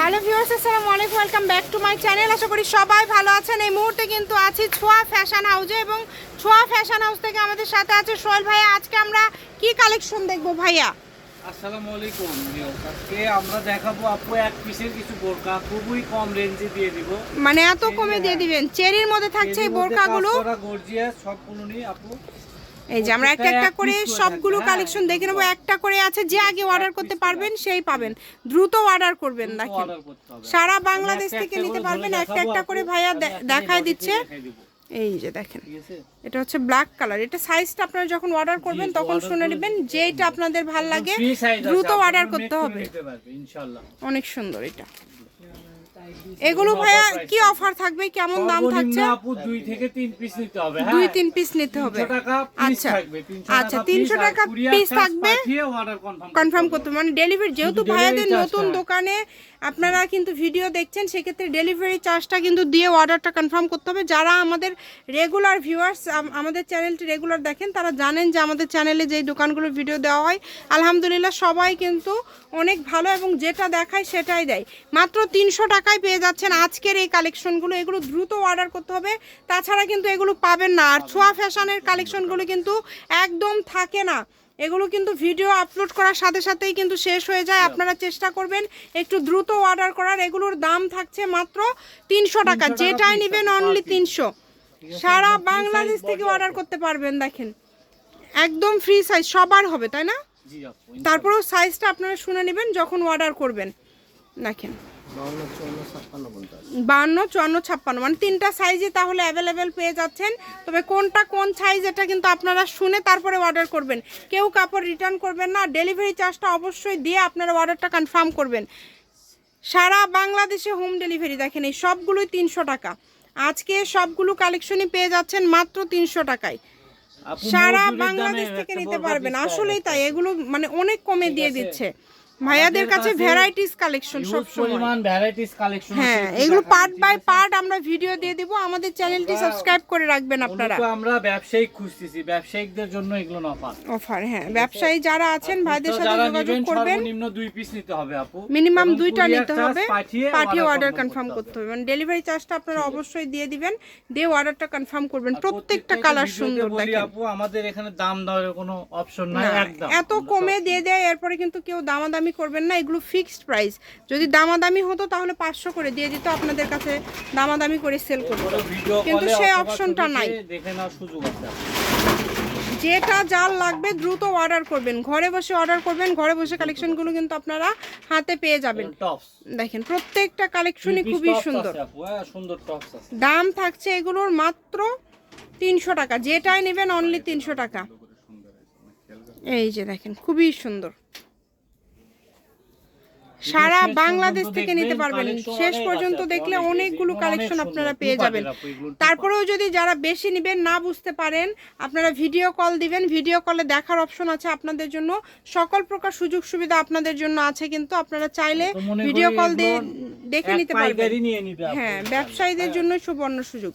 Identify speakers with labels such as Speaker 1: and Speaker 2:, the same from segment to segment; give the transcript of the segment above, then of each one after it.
Speaker 1: Hello viewers আসসালামু আলাইকুম welcome back to my channel. আশা করি সবাই ভালো আছেন। এই মুহূর্তে কিন্তু আছি ছোঁয়া ফ্যাশন হাউসে এবং ছোঁয়া ফ্যাশন হাউস থেকে আমাদের সাথে আছে সোহেল ভাইয়া। আজকে আমরা কি কালেকশন দেখব ভাইয়া?
Speaker 2: আসসালামু আলাইকুম। আজকে আমরা দেখাবো আপু এক পিসের কিছু বোরকা খুবই কম রেঞ্জে দিয়ে দিব।
Speaker 1: মানে এত কমে দিয়ে দিবেন? চেরির মধ্যে থাকছে এই বোরকাগুলো?
Speaker 2: গর্জিয়াস সবগুলো নিয়ে আপু
Speaker 1: এই যে আমরা একটা একটা করে সবগুলো কালেকশন দেখে নেব। একটা করে আছে যে আগে অর্ডার করতে পারবেন সেই পাবেন। দ্রুত অর্ডার করবেন দেখেন। সারা বাংলাদেশ থেকে নিতে পারবেন একটা একটা করে ভাইয়া দেখায় দিচ্ছে। এই যে দেখেন এটা হচ্ছে ব্ল্যাক কালার এটা সাইজটা আপনারা যখন অর্ডার করবেন তখন শুনে নেবেন যেটা আপনাদের ভালো লাগে দ্রুত অর্ডার করতে হবে। অনেক সুন্দর এটা। এগুলো ভাইয়া কি অফার থাকবে? কেমন দাম থাকছে?
Speaker 2: আপু দুই থেকে তিন পিস নিতে হবে
Speaker 1: দুই
Speaker 2: হ্যাঁ?
Speaker 1: তিন পিস নিতে হবে।
Speaker 2: 300 টাকা পিস
Speaker 1: আচ্ছা। আচ্ছা তিনশো টাকা পিস থাকবে। কনফার্ম
Speaker 2: করতে
Speaker 1: মানে ডেলিভারি যেহেতু ভাইয়াদের নতুন দোকানে আপনারা কিন্তু ভিডিও দেখছেন সেক্ষেত্রে ডেলিভারি চার্জটা কিন্তু দিয়ে অর্ডারটা কনফার্ম করতে হবে। যারা আমাদের রেগুলার ভিউয়ার্স আমাদের চ্যানেলটি রেগুলার দেখেন তারা জানেন যে আমাদের চ্যানেলে যেই দোকানগুলোর ভিডিও দেওয়া হয় আলহামদুলিল্লাহ সবাই কিন্তু অনেক ভালো এবং যেটা দেখায় সেটাই দেয়। মাত্র তিনশো টাকায় পেয়ে যাচ্ছেন আজকের এই কালেকশনগুলো? এগুলো দ্রুত অর্ডার করতে হবে। তাছাড়া কিন্তু এগুলো পাবেন না। আর ছোঁয়া ফ্যাশনের কালেকশনগুলো কিন্তু একদম থাকে না। এগুলো কিন্তু ভিডিও আপলোড করার সাথে সাথেই কিন্তু শেষ হয়ে যায়। আপনারা চেষ্টা করবেন একটু দ্রুত অর্ডার করার। এগুলোর দাম থাকছে মাত্র তিনশো টাকা। যেটাই নেবেন অনলি তিনশো। সারা বাংলাদেশ থেকে অর্ডার করতে পারবেন দেখেন। একদম ফ্রি সাইজ সবার হবে তাই না? তারপরেও সাইজটা আপনারা শুনে নেবেন যখন অর্ডার করবেন। দেখেন। বান্ন চুয়ান্ন ছাপ্পান্ন মানে তিনটা সাইজে তাহলে অ্যাভেলেবেল পেয়ে যাচ্ছেন। তবে কোনটা কোন সাইজ এটা কিন্তু আপনারা শুনে তারপরে অর্ডার করবেন। কেউ কাপড় রিটার্ন করবেন না ডেলিভারি চার্জটা অবশ্যই দিয়ে আপনারা অর্ডারটা কনফার্ম করবেন। সারা বাংলাদেশে হোম ডেলিভারি দেখেন এই সবগুলোই তিনশো টাকা। আজকে সবগুলো কালেকশনই পেয়ে যাচ্ছেন মাত্র তিনশো টাকায়। সারা বাংলাদেশ থেকে নিতে পারবেন। আসলেই তাই এগুলো মানে অনেক কমে দিয়ে দিচ্ছে। ভাইয়াদের কাছে ভ্যারাইটিস কালেকশন সব
Speaker 2: পরিমাণ ভ্যারাইটিস কালেকশন
Speaker 1: হ্যাঁ এগুলো পার্ট বাই পার্ট আমরা ভিডিও দিয়ে দিব। আমাদের চ্যানেলটি সাবস্ক্রাইব করে রাখবেন আপনারা।
Speaker 2: আমরা ব্যবসায়িক খুঁজতেছি। ব্যবসায়িকদের জন্য এগুলো পান
Speaker 1: অফার হ্যাঁ ব্যবসায়ী যারা আছেন ভাইদের সাথে যোগাযোগ করবেন।
Speaker 2: সর্বনিম্ন দুই পিস নিতে হবে আপু।
Speaker 1: মিনিমাম দুইটা নিতে হবে।
Speaker 2: পাঠিয়ে
Speaker 1: অর্ডার কনফার্ম করতে হবে। মানে ডেলিভারি চার্জটা আপনারা অবশ্যই দিয়ে দিবেন। দিয়ে অর্ডারটা কনফার্ম করবেন। প্রত্যেকটা কালার সুন্দর দেখেন।
Speaker 2: আপু আমাদের এখানে দাম দেওয়ার কোনো অপশন নাই একদম।
Speaker 1: এত কমে দিয়ে দেয় এরপরে কিন্তু কেউ দামাদামি করবেন না এগুলো ফিক্সড প্রাইস যদি দামাদামি হতো তাহলে পাঁচশো করে দিয়ে দিত আপনাদের কাছে দামাদামি করে সেল করতো। কিন্তু সেই অপশনটা নাই। যেটা যার লাগবে দ্রুত অর্ডার করবেন। ঘরে বসে অর্ডার করবেন ঘরে বসে কালেকশনগুলো কিন্তু আপনারা হাতে পেয়ে যাবেন। দেখেন প্রত্যেকটা কালেকশনই খুবই সুন্দর।
Speaker 2: হ্যাঁ,
Speaker 1: দাম থাকছে এগুলোর মাত্র তিনশো টাকা। যেটাই নেবেন অনলি তিনশো টাকা। এই যে দেখেন খুবই সুন্দর। সারা বাংলাদেশ থেকে নিতে পারবেন। শেষ পর্যন্ত দেখলে অনেকগুলো কালেকশন আপনারা পেয়ে যাবেন। তারপরেও যদি যারা বেশি নেবেন না বুঝতে পারেন আপনারা ভিডিও কল দিবেন। ভিডিও কলে দেখার অপশন আছে আপনাদের জন্য। সকল প্রকার সুযোগ সুবিধা আপনাদের জন্য আছে কিন্তু আপনারা চাইলে ভিডিও কল দিয়ে দেখে নিতে পারবেন। হ্যাঁ ব্যবসায়ীদের জন্য সুবর্ণ সুযোগ।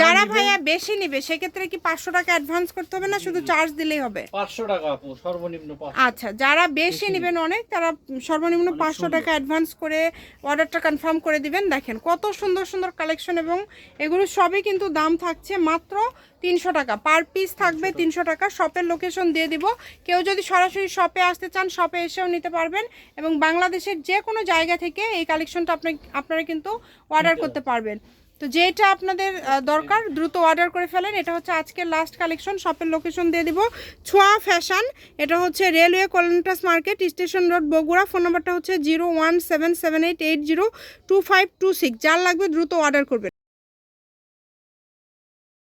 Speaker 2: যারা
Speaker 1: ভাইয়া বেশি নিবে সেক্ষেত্রে কি পাঁচশো টাকা অ্যাডভান্স করতে হবে না শুধু চার্জ দিলেই হবে?
Speaker 2: 500 টাকা সর্বনিম্ন
Speaker 1: আচ্ছা যারা বেশি নেবেন অনেক তারা সর্বনিম্ন পাঁচশো টাকা অ্যাডভান্স করে অর্ডারটা কনফার্ম করে দিবেন। দেখেন কত সুন্দর সুন্দর কালেকশন এবং এগুলো সবই কিন্তু দাম থাকছে মাত্র তিনশো টাকা। পার পিস থাকবে তিনশো টাকা। শপের লোকেশন দিয়ে দিব। কেউ যদি সরাসরি শপে আসতে চান শপে এসেও নিতে পারবেন এবং বাংলাদেশের যে কোনো জায়গা থেকে এই কালেকশনটা আপনি আপনারা কিন্তু অর্ডার করতে পারবেন। তো যেটা আপনাদের দরকার, দ্রুত অর্ডার করে ফেলেন, এটা হচ্ছে আজকের লাস্ট কালেকশন শপের লোকেশন দিয়ে দিব। ছোঁয়া ফ্যাশন এটা হচ্ছে railway কলেন্টাস market station road Bogura phone নাম্বারটা হচ্ছে zero one seven seven eight eight zero two five two six যার লাগবে দ্রুত অর্ডার করবেন।